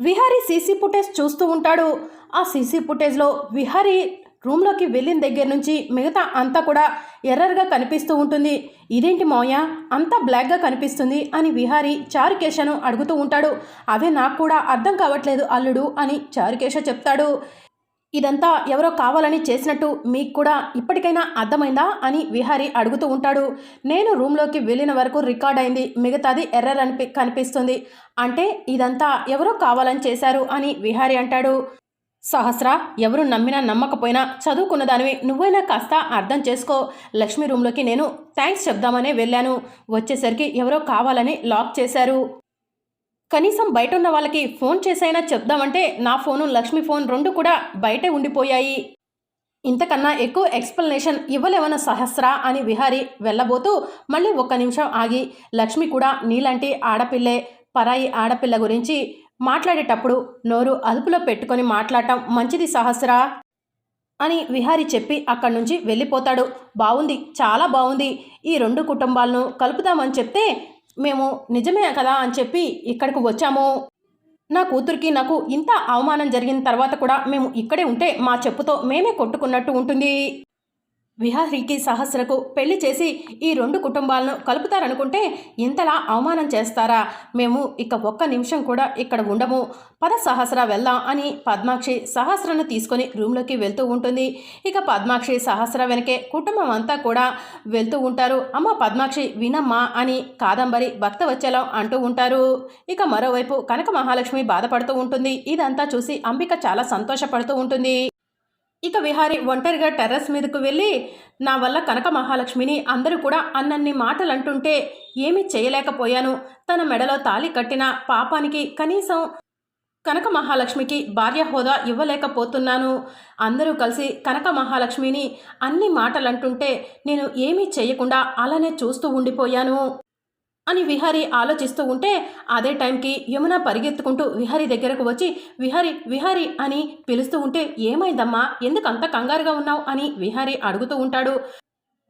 Vihari CC footage చూస్తూ ఉంటాడు. ఆ సీసీ ఫుటేజ్లో విహారీ రూమ్లోకి వెళ్ళిన దగ్గర నుంచి మిగతా అంతా కూడా ఎర్రర్గా కనిపిస్తూ ఉంటుంది. ఇదేంటి మౌయ? అంతా బ్లాక్గా కనిపిస్తుంది అని విహారీ చారుకేశను అడుగుతూ ఉంటాడు. అదే నాకు కూడా అర్థం కావట్లేదు అల్లుడు అని చారుకేశ చెప్తాడు. ఇదంతా ఎవరో కావాలని చేసినట్టు మీకు కూడా ఇప్పటికైనా అర్థమైందా అని విహారి అడుగుతూ ఉంటాడు. నేను రూమ్లోకి వెళ్ళిన వరకు రికార్డ్ అయింది. మిగతాది ఎర్రర్ అనిపి కనిపిస్తుంది. అంటే ఇదంతా ఎవరో కావాలని చేశారు అని విహారి అంటాడు. సహస్ర ఎవరు నమ్మినా నమ్మకపోయినా చదువుకున్న దానివి నువ్వైనా కాస్త అర్థం చేసుకో. లక్ష్మి రూమ్లోకి నేను థ్యాంక్స్ చెప్దామనే వెళ్ళాను. వచ్చేసరికి ఎవరో కావాలని లాక్ చేశారు. కనీసం బయట ఉన్న వాళ్ళకి ఫోన్ చేసైనా చెప్దామంటే నా ఫోను లక్ష్మి ఫోన్ రెండు కూడా బయటే ఉండిపోయాయి. ఇంతకన్నా ఎక్కువ ఎక్స్ప్లెనేషన్ ఇవ్వలేవన్న సహస్ర అని విహారి వెళ్ళబోతూ మళ్ళీ ఒక్క నిమిషం ఆగి లక్ష్మి కూడా నీలాంటి ఆడపిల్లే పరాయి ఆడపిల్ల గురించి మాట్లాడేటప్పుడు నోరు అదుపులో పెట్టుకొని మాట్లాడటం మంచిది సహస్ర అని విహారి చెప్పి అక్కడి నుంచి వెళ్ళిపోతాడు. బాగుంది చాలా బాగుంది ఈ రెండు కుటుంబాలను కలుపుదామని చెప్తే మేము నిజమే కదా అని చెప్పి ఇక్కడికి వచ్చాము. నా కూతురికి నాకు ఇంత అవమానం జరిగిన తర్వాత కూడా మేము ఇక్కడే ఉంటే మా చెప్పుతో మేమే కొట్టుకున్నట్టు ఉంటుంది. విహారికి సహస్రకు పెళ్ళి చేసి ఈ రెండు కుటుంబాలను కలుపుతారనుకుంటే ఇంతలా అవమానం చేస్తారా? మేము ఇక ఒక్క నిమిషం కూడా ఇక్కడ ఉండము. పద సహస్ర వెళ్దాం అని పద్మాక్షి సహస్రను తీసుకొని రూమ్లోకి వెళ్తూ ఉంటుంది. ఇక పద్మాక్షి సహస్ర వెనకే కుటుంబం అంతా కూడా వెళ్తూ ఉంటారు. అమ్మ పద్మాక్షి వినమ్మా అని కాదంబరి భక్త వచ్చేలా అంటూ ఉంటారు. ఇక మరోవైపు కనక మహాలక్ష్మి బాధపడుతూ ఉంటుంది. ఇదంతా చూసి అంబిక చాలా సంతోషపడుతూ ఉంటుంది. ఇక విహారి ఒంటరిగా టెర్రస్ మీదకు వెళ్ళి నా వల్ల కనక మహాలక్ష్మిని అందరూ కూడా అన్నన్ని మాటలు అంటుంటే ఏమీ చేయలేకపోయాను. తన మెడలో తాళి కట్టిన పాపానికి కనీసం కనక మహాలక్ష్మికి భార్య హోదా ఇవ్వలేకపోతున్నాను. అందరూ కలిసి కనక మహాలక్ష్మిని అన్ని మాటలు అంటుంటే నేను ఏమీ చేయకుండా అలానే చూస్తూ ఉండిపోయాను. అని విహారి ఆలోచిస్తూ ఉంటే అదే టైంకి యమున పరిగెత్తుకుంటూ విహారి దగ్గరకు వచ్చి విహారి విహారి అని పిలుస్తూ ఉంటే ఏమైందమ్మా? ఎందుకు అంత కంగారుగా ఉన్నావు? అని విహారి అడుగుతూ ఉంటాడు.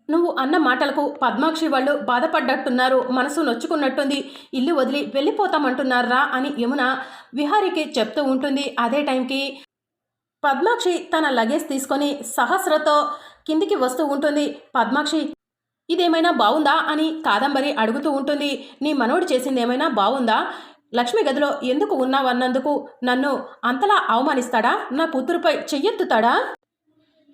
నువ్వు అన్న మాటలకు పద్మాక్షి వాళ్ళు బాధపడ్డట్టున్నారు మనసు నొచ్చుకున్నట్టుంది ఇల్లు వదిలి వెళ్ళిపోతామంటున్నారా? అని యమున విహారికి చెప్తూ ఉంటుంది. అదే టైంకి పద్మాక్షి తన లగేజ్ తీసుకొని సహస్రతో కిందికి వస్తూ ఉంటుంది. పద్మాక్షి ఇదేమైనా బాగుందా అని కాదంబరి అడుగుతూ ఉంటుంది. నీ మనోడు చేసింది ఏమైనా లక్ష్మి గదిలో ఎందుకు ఉన్నావన్నందుకు నన్ను అంతలా అవమానిస్తాడా? నా కూతురుపై చెయ్యెత్తుతాడా?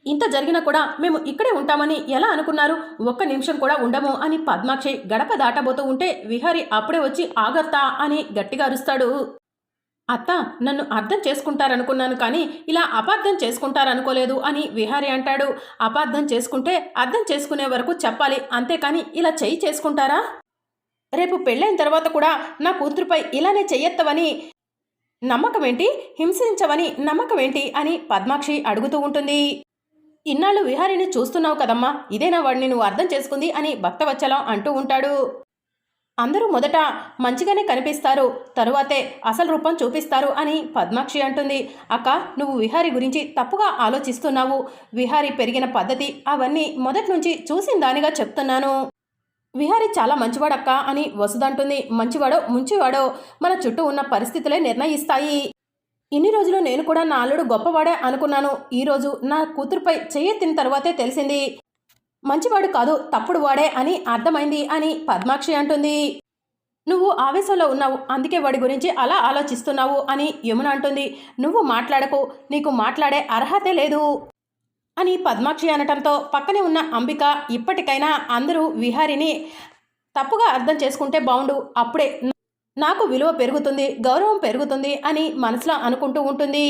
ఇంత జరిగినా కూడా మేము ఇక్కడే ఉంటామని ఎలా అనుకున్నారు? ఒక్క నిమిషం కూడా ఉండము అని పద్మాక్షి గడప దాటబోతూ ఉంటే విహారి అప్పుడే వచ్చి ఆగత్తా అని గట్టిగా అరుస్తాడు. అత్త నన్ను అర్థం చేసుకుంటారనుకున్నాను కానీ ఇలా అపార్థం చేసుకుంటారనుకోలేదు అని విహారి అంటాడు. అపార్థం చేసుకుంటే అర్థం చేసుకునే వరకు చెప్పాలి అంతేకాని ఇలా చెయ్యి చేసుకుంటారా? రేపు పెళ్ళైన తర్వాత కూడా నా కూతురుపై ఇలానే చెయ్యెత్తవని నమ్మకమేంటి? హింసించవని నమ్మకమేంటి? అని పద్మాక్షి అడుగుతూ ఉంటుంది. ఇన్నాళ్ళు విహారిని చూస్తున్నావు కదమ్మా ఇదేనా వాడిని నువ్వు అర్థం చేసుకుంది అని భక్తవచ్చలం అంటూ ఉంటాడు. అందరూ మొదట మంచిగానే కనిపిస్తారు తరువాతే అసలు రూపం చూపిస్తారు అని పద్మాక్షి అంటుంది. అక్క నువ్వు విహారి గురించి తప్పుగా ఆలోచిస్తున్నావు. విహారి పెరిగిన పద్ధతి అవన్నీ మొదటి నుంచి చూసిన దానిగా చెప్తున్నాను. విహారి చాలా మంచివాడక్క అని వసుదంటుంది మంచివాడో ముంచివాడో మన చుట్టూ ఉన్న పరిస్థితులే నిర్ణయిస్తాయి. ఇన్ని రోజులు నేను కూడా నా అల్లుడు గొప్పవాడే అనుకున్నాను. ఈరోజు నా కూతురుపై చెయ్యెత్తిన తర్వాతే తెలిసింది. మంచివాడు కాదు తప్పుడు వాడే అని అర్థమైంది అని పద్మాక్షి అంటుంది. నువ్వు ఆవేశంలో ఉన్నావు అందుకే వాడి గురించి అలా ఆలోచిస్తున్నావు అని యమున అంటుంది. నువ్వు మాట్లాడకు నీకు మాట్లాడే అర్హతే లేదు అని పద్మాక్షి అనటంతో పక్కనే ఉన్న అంబిక ఇప్పటికైనా అందరూ విహారిని తప్పుగా అర్థం చేసుకుంటే బాగుండు అప్పుడే నాకు విలువ పెరుగుతుంది గౌరవం పెరుగుతుంది అని మనసులో అనుకుంటూ ఉంటుంది.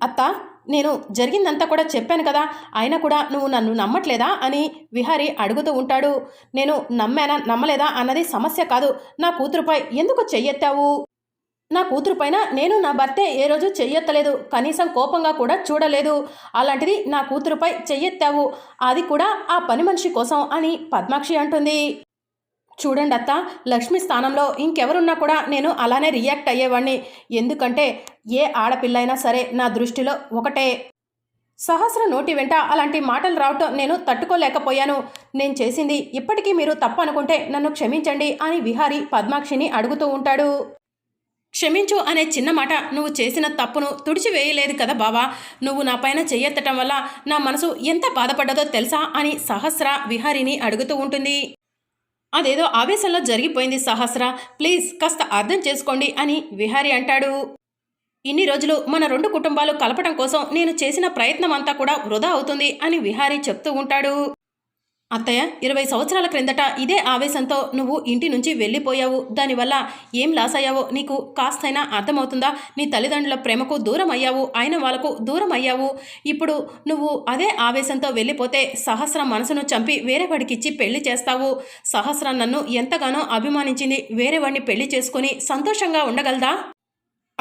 అత్త నేను జరిగిందంతా కూడా చెప్పాను కదా అయినా కూడా నువ్వు నన్ను నమ్మట్లేదా అని విహారి అడుగుతూ ఉంటాడు. నేను నమ్మానా నమ్మలేదా అన్నది సమస్య కాదు. నా కూతురుపై ఎందుకు చెయ్యెత్తావు? నా కూతురు పైన నేను నా భర్తే ఏ రోజు చెయ్యెత్తలేదు. కనీసం కోపంగా కూడా చూడలేదు. అలాంటిది నా కూతురుపై చెయ్యెత్తావు. అది కూడా ఆ పని మనిషి కోసం అని పద్మాక్షి అంటుంది. చూడండి అత్త లక్ష్మి స్థానంలో ఇంకెవరున్నా కూడా నేను అలానే రియాక్ట్ అయ్యేవాడిని ఎందుకంటే ఏ ఆడపిల్ల అయినా సరే నా దృష్టిలో ఒకటే. సహస్ర నోటి వెంట అలాంటి మాటలు రావటం నేను తట్టుకోలేకపోయాను. నేను చేసింది ఇప్పటికీ మీరు తప్పు అనుకుంటే నన్ను క్షమించండి అని విహారి పద్మాక్షిని అడుగుతూ ఉంటాడు. క్షమించు అనే చిన్న మాట నువ్వు చేసిన తప్పును తుడిచివేయలేదు కదా బావా. నువ్వు నా పైన చెయ్యెత్తటం వల్ల నా మనసు ఎంత బాధపడ్డదో తెలుసా అని సహస్ర విహారిని అడుగుతూ ఉంటుంది. అదేదో ఆవేశంలో జరిగిపోయింది సహస్ర. ప్లీజ్ కాస్త అర్థం చేసుకోండి అని విహారి అంటాడు. ఇన్ని రోజులు మన రెండు కుటుంబాలు కలపటం కోసం నేను చేసిన ప్రయత్నం అంతా కూడా వృధా అవుతుంది అని విహారీ చెప్తూ ఉంటాడు. అత్తయ్య ఇరవై సంవత్సరాల క్రిందట ఇదే ఆవేశంతో నువ్వు ఇంటి నుంచి వెళ్ళిపోయావు. దానివల్ల ఏం లాస్ అయ్యావో నీకు కాస్తైనా అర్థమవుతుందా? నీ తల్లిదండ్రుల ప్రేమకు దూరం అయ్యావు. ఆయన వాళ్ళకు దూరం అయ్యావు. ఇప్పుడు నువ్వు అదే ఆవేశంతో వెళ్ళిపోతే సహస్ర మనసును చంపి వేరే వాడికిచ్చి పెళ్ళి చేస్తావు. సహస్ర నన్ను ఎంతగానో అభిమానించింది వేరే వాడిని పెళ్ళి చేసుకుని సంతోషంగా ఉండగలదా?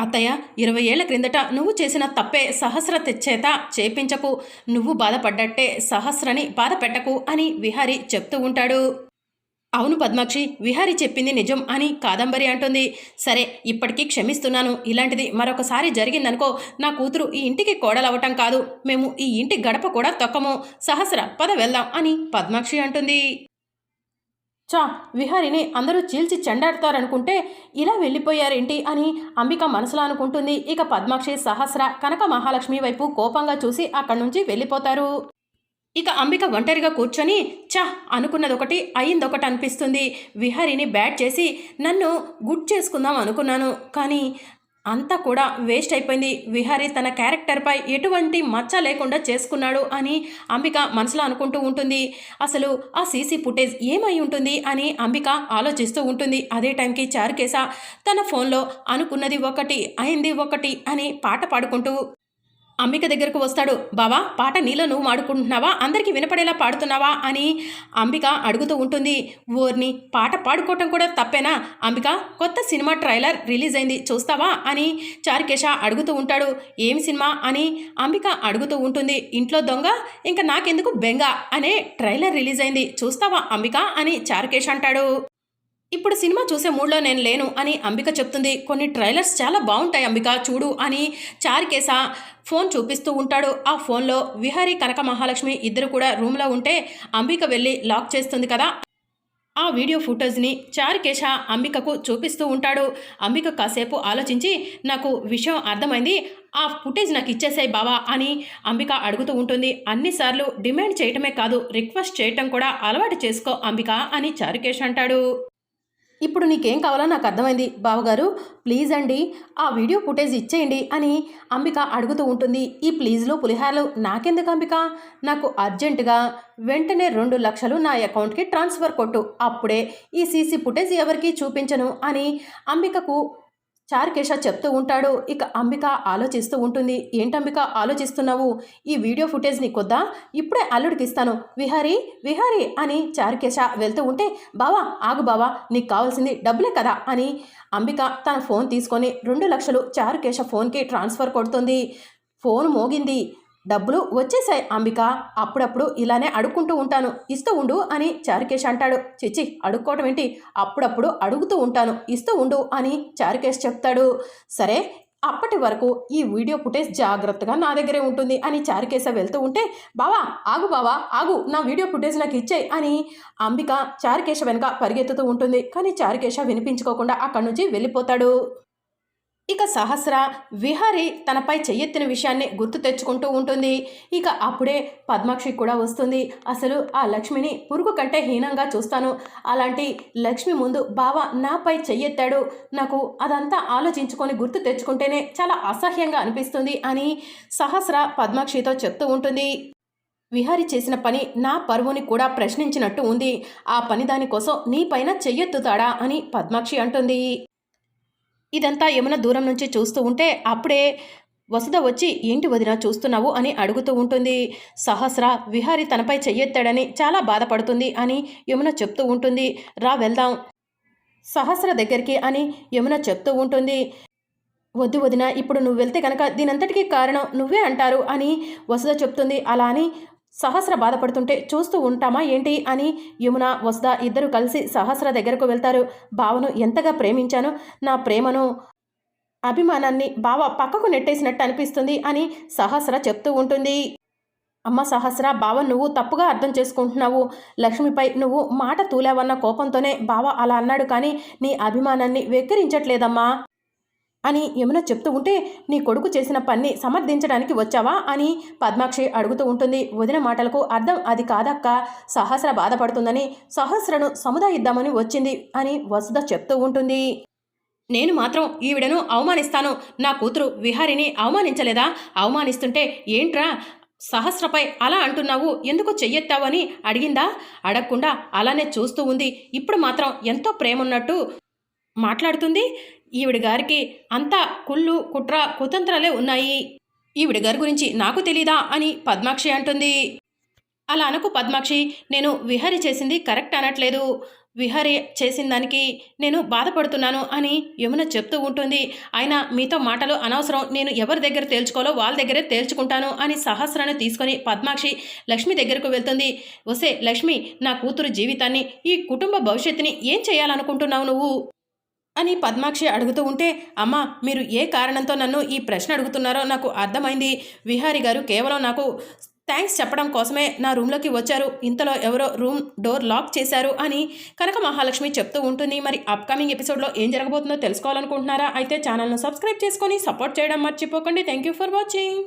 అత్తయ్య ఇరవై ఏళ్ళ క్రిందట నువ్వు చేసిన తప్పే సహస్ర తెచ్చేత చేపించకు. నువ్వు బాధపడ్డట్టే సహస్రని బాధ పెట్టకు అని విహారి చెప్తూ ఉంటాడు. అవును పద్మాక్షి విహారి చెప్పింది నిజం అని కాదంబరి అంటుంది. సరే ఇప్పటికీ క్షమిస్తున్నాను. ఇలాంటిది మరొకసారి జరిగిందనుకో నా కూతురు ఈ ఇంటికి కోడలవటం కాదు. మేము ఈ ఇంటి గడప కూడా తొక్కము. సహస్ర పద వెళ్దాం అని పద్మాక్షి అంటుంది. చా విహారిని అందరూ చీల్చి చెండాడతారనుకుంటే ఇలా వెళ్ళిపోయారేంటి అని అంబిక మనసులో అనుకుంటుంది. ఇక పద్మాక్షి సహస్ర కనక మహాలక్ష్మి వైపు కోపంగా చూసి అక్కడి నుంచి వెళ్ళిపోతారు. ఇక అంబిక ఒంటరిగా కూర్చొని చా అనుకున్నదొకటి అయిందొకటి అనిపిస్తుంది. విహారిని బ్యాట్ చేసి నన్ను గుడ్ చేసుకుందాం అనుకున్నాను. కానీ అంతా కూడా వేస్ట్ అయిపోయింది. విహారీ తన క్యారెక్టర్పై ఎటువంటి మచ్చ లేకుండా చేసుకున్నాడు అని అంబిక మనసులో అనుకుంటూ ఉంటుంది. అసలు ఆ సీసీ ఫుటేజ్ ఏమై ఉంటుంది అని అంబిక ఆలోచిస్తూ ఉంటుంది. అదే టైంకి చారుకేశ తన ఫోన్లో అనుకున్నది ఒకటి అయింది ఒకటి అని పాట పాడుకుంటూ అంబిక దగ్గరకు వస్తాడు. బావా పాట నీలో నువ్వు మాడుకుంటున్నావా? అందరికీ వినపడేలా పాడుతున్నావా? అని అంబిక అడుగుతూ ఉంటుంది. ఓర్ని పాట పాడుకోవటం కూడా తప్పేనా? అంబిక కొత్త సినిమా ట్రైలర్ రిలీజ్ అయింది. చూస్తావా? అని చారుకేశ అడుగుతూ ఉంటాడు. ఏం సినిమా? అని అంబిక అడుగుతూ ఉంటుంది. ఇంట్లో దొంగ? ఇంకా నాకెందుకు బెంగ? అనే ట్రైలర్ రిలీజ్ అయింది. చూస్తావా అంబిక? అని చారుకేశ అంటాడు. ఇప్పుడు సినిమా చూసే మూడ్లో నేను లేను అని అంబిక చెప్తుంది. కొన్ని ట్రైలర్స్ చాలా బాగుంటాయి అంబిక చూడు అని చారికేశ ఫోన్ చూపిస్తూ ఉంటాడు. ఆ ఫోన్లో విహారీ కనక మహాలక్ష్మి ఇద్దరు కూడా రూమ్లో ఉంటే అంబిక వెళ్ళి లాక్ చేస్తుంది కదా. ఆ వీడియో ఫుటేజ్ని చారికేశ అంబికకు చూపిస్తూ ఉంటాడు. అంబిక కాసేపు ఆలోచించి నాకు విషయం అర్థమైంది. ఆ ఫుటేజ్ నాకు ఇచ్చేసాయి బావా అని అంబిక అడుగుతూ ఉంటుంది. అన్నిసార్లు డిమాండ్ చేయటమే కాదు రిక్వెస్ట్ చేయటం కూడా అలవాటు చేసుకో అంబిక అని చారుకేశ్ అంటాడు. ఇప్పుడు నీకేం కావాలో నాకు అర్థమైంది. బావగారు ప్లీజ్ అండి ఆ వీడియో ఫుటేజ్ ఇచ్చేయండి అని అంబిక అడుగుతూ ఉంటుంది. ఈ ప్లీజ్లో పులిహారలు నాకెందుకు అంబిక? నాకు అర్జెంటుగా వెంటనే రెండు లక్షలు నా అకౌంట్కి ట్రాన్స్ఫర్ కొట్టు. అప్పుడే ఈ సీసీ ఫుటేజ్ ఎవరికి చూపించను అని అంబికకు చారుకేశ చెప్తూ ఉంటాడు. ఇక అంబిక ఆలోచిస్తూ ఉంటుంది. ఏంటంబిక ఆలోచిస్తున్నావు? ఈ వీడియో ఫుటేజ్ నీకొద్దా ఇప్పుడే అల్లుడికి ఇస్తాను. విహారీ విహారీ అని చారుకేశ వెళ్తూ ఉంటే బావా ఆగు బావా నీకు కావాల్సింది డబ్బులే కదా అని అంబిక తన ఫోన్ తీసుకొని రెండు లక్షలు చారుకేశ ఫోన్కి ట్రాన్స్ఫర్ కొడుతుంది. ఫోన్ మోగింది. డబ్బులు వచ్చేసాయి అంబిక. అప్పుడప్పుడు ఇలానే అడుక్కుంటూ ఉంటాను. ఇస్తూ ఉండు అని చారుకేష్ అంటాడు. చిచ్చి అడుక్కోవటం ఏంటి? అప్పుడప్పుడు అడుగుతూ ఉంటాను. ఇస్తూ ఉండు అని చారుకేష్ చెప్తాడు. సరే అప్పటి వరకు ఈ వీడియో ఫుటేజ్ జాగ్రత్తగా నా దగ్గరే ఉంటుంది అని చారుకేశ వెళ్తూ ఉంటే బావా ఆగు బావా ఆగు నా వీడియో ఫుటేజ్ నాకు ఇచ్చేయి అని అంబిక చారుకేశ వెనుక పరిగెత్తుతూ ఉంటుంది. కానీ చారుకేశ వినిపించుకోకుండా అక్కడి నుంచి వెళ్ళిపోతాడు. ఇక సహస్ర విహారి తనపై చెయ్యెత్తిన విషయాన్ని గుర్తు తెచ్చుకుంటూ ఉంటుంది. ఇక అప్పుడే పద్మాక్షి కూడా వస్తుంది. అసలు ఆ లక్ష్మిని పురుగు కంటే హీనంగా చూస్తాను. అలాంటి లక్ష్మి ముందు బావ నాపై చెయ్యెత్తాడు. నాకు అదంతా ఆలోచించుకొని గుర్తు తెచ్చుకుంటేనే చాలా అసహ్యంగా అనిపిస్తుంది అని సహస్ర పద్మాక్షితో చెప్తూ ఉంటుంది. విహారి చేసిన పని నా పరువుని కూడా ప్రశ్నించినట్టు ఉంది. ఆ పని దానికోసం నీపైన చెయ్యెత్తుతాడా అని పద్మాక్షి అంటుంది. ఇదంతా యమున దూరం నుంచి చూస్తూ ఉంటే అప్పుడే వసుధ వచ్చి ఏంటి వదిన చూస్తున్నావు? అని అడుగుతూ ఉంటుంది. సహస్ర విహారి తనపై చెయ్యెత్తాడని చాలా బాధపడుతుంది అని యమున చెప్తూ ఉంటుంది. రా వెళ్దాం సహస్ర దగ్గరికి అని యమున చెప్తూ ఉంటుంది. వద్దు వదిన ఇప్పుడు నువ్వు వెళ్తే కనుక దీనంతటికీ కారణం నువ్వే అంటారు అని వసుధ చెప్తుంది. అలా అని సహస్ర బాధపడుతుంటే చూస్తూ ఉంటామా ఏంటి అని యమున వసుధ ఇద్దరు కలిసి సహస్ర దగ్గరకు వెళ్తారు. బావను ఎంతగా ప్రేమించాను? నా ప్రేమను అభిమానాన్ని బావ పక్కకు నెట్టేసినట్టు అనిపిస్తుంది అని సహస్ర చెప్తూ ఉంటుంది. అమ్మ సహస్ర బావ నువ్వు తప్పుగా అర్థం చేసుకుంటున్నావు. లక్ష్మిపై నువ్వు మాట తూలావన్న కోపంతోనే బావ అలా అన్నాడు కానీ నీ అభిమానాన్ని వెక్కిరించట్లేదమ్మా. అని యమున చెప్తూ ఉంటే నీ కొడుకు చేసిన పని సమర్థించడానికి వచ్చావా? అని పద్మాక్షి అడుగుతూ ఉంటుంది. వదిన మాటలకు అర్థం అది కాదక్క. సహస్ర బాధపడుతుందని సహస్రను సముదాయిద్దామని వచ్చింది అని వసుధ చెప్తూ ఉంటుంది. నేను మాత్రం ఈవిడను అవమానిస్తాను. నా కూతురు విహారిని అవమానించలేదా? అవమానిస్తుంటే ఏంట్రా? సహస్రపై అలా అంటున్నావు. ఎందుకు చెయ్యెత్తావు అని అడిగిందా? అడగకుండా అలానే చూస్తూ ఉంది. ఇప్పుడు మాత్రం ఎంతో ప్రేమున్నట్టు మాట్లాడుతుంది. ఈవిడ గారికి అంతా కుళ్ళు కుట్ర కుతంత్రాలే ఉన్నాయి. ఈవిడ గారి గురించి నాకు తెలీదా అని పద్మాక్షి అంటుంది. అలా అనకు పద్మాక్షి నేను విహరి చేసింది కరెక్ట్ అనట్లేదు. విహరి చేసిన దానికి నేను బాధపడుతున్నాను అని యమున చెప్తూ ఉంటుంది. అయినా మీతో మాటలు అనవసరం. నేను ఎవరి దగ్గర తేల్చుకోవాలో వాళ్ళ దగ్గరే తేల్చుకుంటాను అని సహస్రాన్ని తీసుకొని పద్మాక్షి లక్ష్మి దగ్గరకు వెళ్తుంది. వసే లక్ష్మి నా కూతురు జీవితాన్ని ఈ కుటుంబ భవిష్యత్తుని ఏం చేయాలనుకుంటున్నావు నువ్వు? అని పద్మాక్షి అడుగుతూ ఉంటే అమ్మ మీరు ఏ కారణంతో నన్ను ఈ ప్రశ్న అడుగుతున్నారో నాకు అర్థమైంది. విహారి గారు కేవలం నాకు థ్యాంక్స్ చెప్పడం కోసమే నా రూమ్లోకి వచ్చారు. ఇంతలో ఎవరో రూమ్ డోర్ లాక్ చేశారు అని కనక మహాలక్ష్మి చెప్తూ ఉంటుంది మరి అప్కమింగ్ ఎపిసోడ్లో ఏం జరగబోతుందో తెలుసుకోవాలనుకుంటున్నారా? అయితే ఛానల్ను సబ్స్క్రైబ్ చేసుకొని సపోర్ట్ చేయడం మర్చిపోకండి. Thank you for watching.